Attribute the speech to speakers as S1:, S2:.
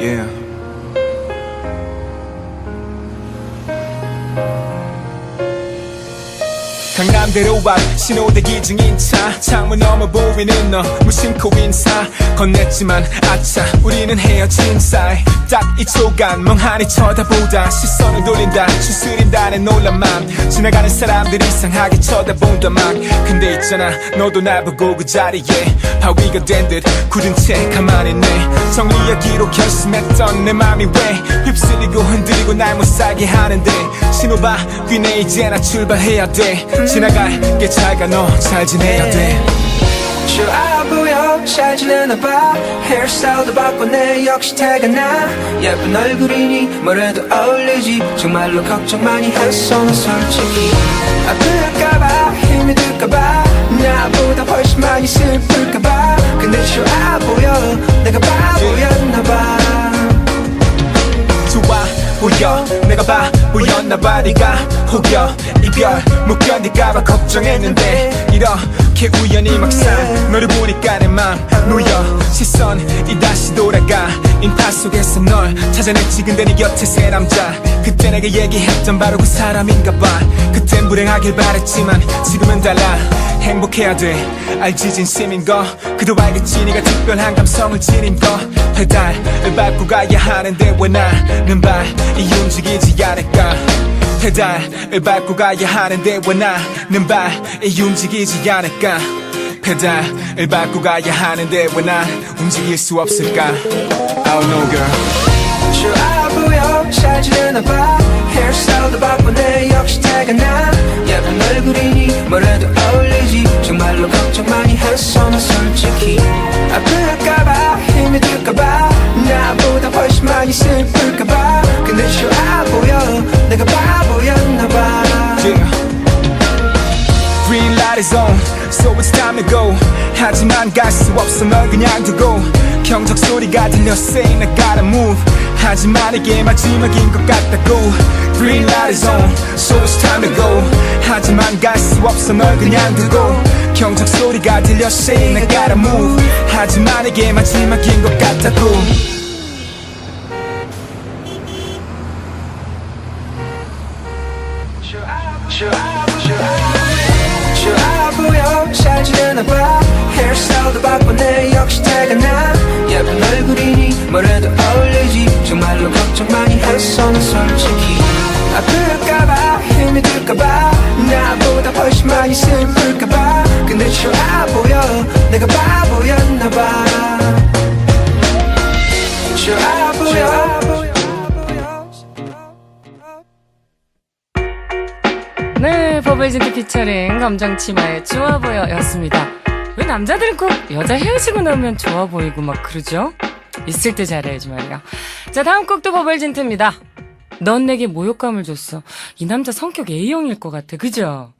S1: Yeah. 강남대로 앞 신호대기 중인 차. 창문 너머 보이는 너. 무심코 인사. 건넸지만 아차. 우리는 헤어진 사이. 딱이 초간 멍하니 쳐다보다. 시선을 돌린다. 추스린다는 놀란 맘 지나가는 사람들 이상하게 쳐다본다만 근데 있잖아. 너도 날 보고 그 자리에 바위가 된 듯 굳은 채 가만히 있네. 정리하기로 결심했던 내 맘이 왜 휩쓸리고 흔들리고 날 못 살게 하는데 신호봐 귀네 이제 나 출발해야 돼. 지나갈게 잘가 너 잘 지내야 돼.
S2: 좋아 보여 잘 지내나 봐. 헤어스타일도 바꿨네 역시 태가 나. 예쁜 얼굴이니 뭐래도 어울리지. 정말로 걱정 많이 했어 난 솔직히. 아플까봐 힘이 들까봐. 나보다 훨씬 많이 슬플까봐. 근데 좋아 보여 내가 바보였나 봐
S1: 네가 혹여 이별. 못 견딜까봐 걱정했는데. 이렇게 우연히 막상 너를 보니까 내맘 놓여 시선이 다시 돌아가. 인파 속에서 널 찾아냈지 근데 네 곁에 새 남자. 그때 내가 얘기했던 바로 그 사람인가 봐. 그땐 불행하길 바랬지만 지금은 달라. 행복해야 돼. 알지 진심인 거. 그도 알겠지 네가 특별한 감성을 지닌 거. 페달을 밟고 가야 하는데 왜 나는 발이 움직이지 않을까 페달을 밟고 가야 하는데 왜 나는 발이 움직이지 않을까? 페달을 밟고 가야 하는데 왜 난 움직일 수 없을까? Oh no girl.
S2: 좋아 보여 잘 지내나 봐. 헤어스타일도 바꾸네 역시 태가 나. 예쁜 얼굴이니 뭐래도 어울리지. 정말로 걱정 많이 했어 나 솔직히
S1: so it's time to go. 하지만 갈수널 그냥 두고 경적 소리가 들려 saying I gotta move. 하지만 이게 마지막인 것 같다고. Green light is on, so it's time to go. 하지만 갈 수 없어 널 그냥 두고 경적 소리가 들려 saying I gotta move. 하지만 이게 마지막인 것 같다고.
S2: 좋 솔직히 아플까봐 힘이 들까봐 나보다 훨씬 많이 슬플까봐 근데 좋아 보여 내가 바보였나 봐 좋아 보여
S3: 네, 버블진트 피처링 검정치마의 좋아 보여 였습니다. 왜 남자들은 꼭 여자 헤어지고 나면 좋아 보이고 막 그러죠? 있을 때 잘해야지 말이야. 자, 다음 곡도 버블진트입니다. 넌 내게 모욕감을 줬어. 이 남자 성격 A형일 것 같아. 그죠?